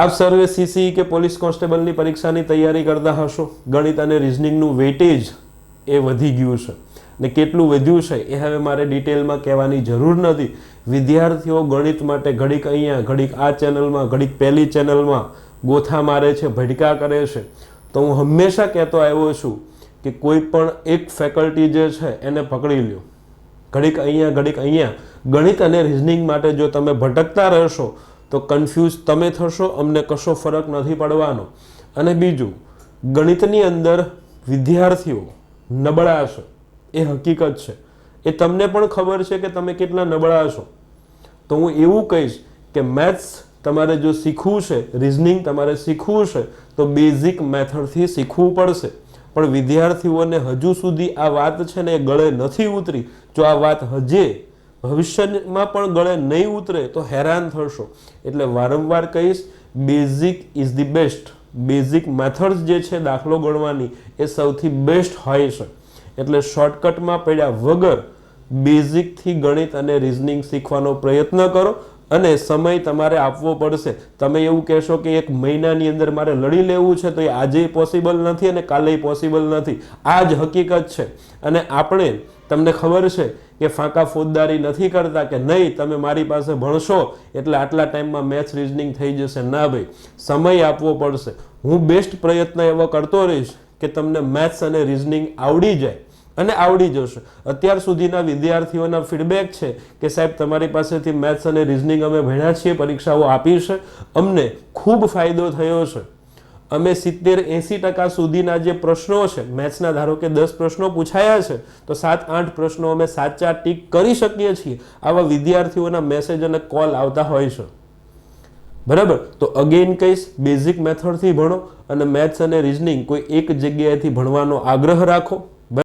આપ સર્વે સીસી કે પોલીસ કોન્સ્ટેબલની પરીક્ષાની તૈયારી કરતા હશો? ગણિત અને રિઝનિંગનું વેટેજ એ વધી ગયું છે. ને કેટલું વધ્યું છે એ હવે મારે ડિટેલમાં કહેવાની જરૂર નથી. વિદ્યાર્થીઓ ગણિત માટે ઘડીક અહીંયા, ઘડીક આ ચેનલમાં, ઘડીક પહેલી ચેનલમાં ગોથા મારે છે, ભડકા કરે છે. તો હું હંમેશા કહેતો આવ્યો છું કે કોઈ પણ એક ફેકલ્ટી જે છે એને પકડી લ્યો. ઘડીક અહીંયા ઘડીક અહીંયા. ગણિત અને રિઝનિંગ માટે જો તમે ભટકતા રહેશો તો કન્ફ્યુઝ તમે થશો, અમને કશો ફરક નથી પડવાનો. અને બીજું, ગણિતની અંદર વિદ્યાર્થીઓ નબળા છે એ હકીકત છે. એ તમને પણ ખબર છે કે તમે કેટલા નબળા છો તો હું એવું કહીશ કે મેથ્સ તમારે જો શીખવું છે રિઝનિંગ તમારે શીખવું છે, તો બેઝિક મેથડથી શીખવું પડશે. પણ વિદ્યાર્થીઓને હજુ સુધી આ વાત છે ને એ ગળે નથી ઉતરી. જો આ વાત હજે ભવિષ્યમાં પણ ગળે નહીં ઉતરે તો હેરાન થશો. એટલે વારંવાર કહીશ basic is the best basic methods જે છે દાખલો ગણવાની એ સૌથી બેસ્ટ હોય છે. એટલે શોર્ટકટમાં પડ્યા વગર બેઝિકથી ગણિત અને રિઝનિંગ શીખવાનો પ્રયત્ન કરો અને સમય તમારે આપવો પડશે. તમે એવું કહેશો કે એક મહિનાની અંદર મારે લડી લેવું છે તો એ આજે પોસિબલ નથી અને કાલે પોસિબલ નથી. આ જ હકીકત છે. અને આપણે તમને ખબર છે કે ફાંકા ફોજદારી નથી કરતા કે નહીં, તમે મારી પાસે ભણશો એટલે આટલા ટાઈમમાં મેથ્સ રિઝનિંગ થઈ જશે. ના ભાઈ, સમય આપવો પડશે. હું બેસ્ટ પ્રયત્ન એવો કરતો રહીશ કે તમને મેથ્સ અને રિઝનિંગ આવડી જાય અને આવડી જશે. અત્યાર સુધીના વિદ્યાર્થીઓના ફીડબેક છે કે સાહેબ, તમારી પાસેથી મેથ્સ અને રિઝનિંગ અમે ભણ્યા છીએ, પરીક્ષાઓ આપી છે. અમને ખૂબ ફાયદો થયો છે. અમે સિત્તેર, એંસી ટકા સુધીના જે પ્રશ્નો છે, મેથ્સના ધારો કે દસ પ્રશ્નો પૂછાયા છે, તો સાત, આઠ પ્રશ્નો અમે સાચા ટીક કરી શકીએ છીએ. આવા વિદ્યાર્થીઓના મેસેજ અને કોલ આવતા હોય છે. બરાબર? તો અગેન કહીશ બેઝિક મેથડથી ભણો અને મેથ્સ અને રિઝનિંગ કોઈ એક જગ્યાએથી ભણવાનો આગ્રહ રાખો.